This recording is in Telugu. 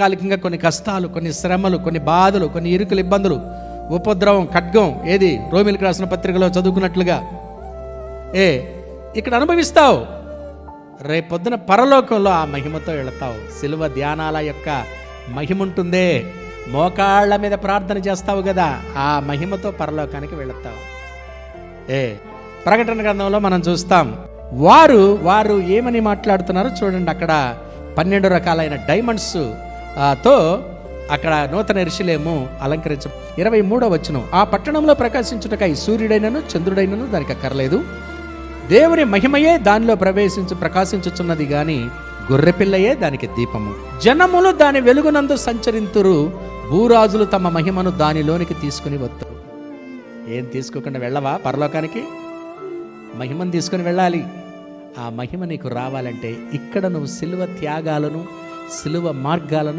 తాత్కాలికంగా కొన్ని కష్టాలు కొన్ని శ్రమలు కొన్ని బాధలు కొన్ని ఇరుకులు ఇబ్బందులు ఉపద్రవం ఖడ్గం ఏది? రోమిలకు రాసిన పత్రికలో చదువుకున్నట్లుగా. ఏ ఇక్కడ అనుభవిస్తావు. రేపొద్దున పరలోకంలో ఆ మహిమతో వెళతావు సిలువ ధ్యానాల యొక్క మహిముంటుందే. మోకాళ్ళ మీద ప్రార్థన చేస్తావు కదా ఆ మహిమతో పరలోకానికి వెళతావు. ఏ ప్రకటన గ్రంథంలో మనం చూస్తాం వారు వారు ఏమని మాట్లాడుతున్నారో చూడండి అక్కడ. పన్నెండు రకాలైన డైమండ్స్ తో అక్కడ నూతన ఋషులేమో అలంకరించ ఇరవై మూడో వచనం. ఆ పట్టణంలో ప్రకాశించుటకై సూర్యుడైనను చంద్రుడైనను దానికి అక్కర్లేదు. దేవుని మహిమయే దానిలో ప్రవేశించు ప్రకాశించుచున్నది గాని గొర్రెపిల్లయే దానికి దీపము. జనములు దాని వెలుగునందు సంచరింతురు భూరాజులు తమ మహిమను దానిలోనికి తీసుకుని వస్తారు ఏం తీసుకోకుండా వెళ్ళవా పరలోకానికి? మహిమను తీసుకుని వెళ్ళాలి. ఆ మహిమ నీకు రావాలంటే ఇక్కడ నువ్వు సిలువ త్యాగాలను సిలువ మార్గాలను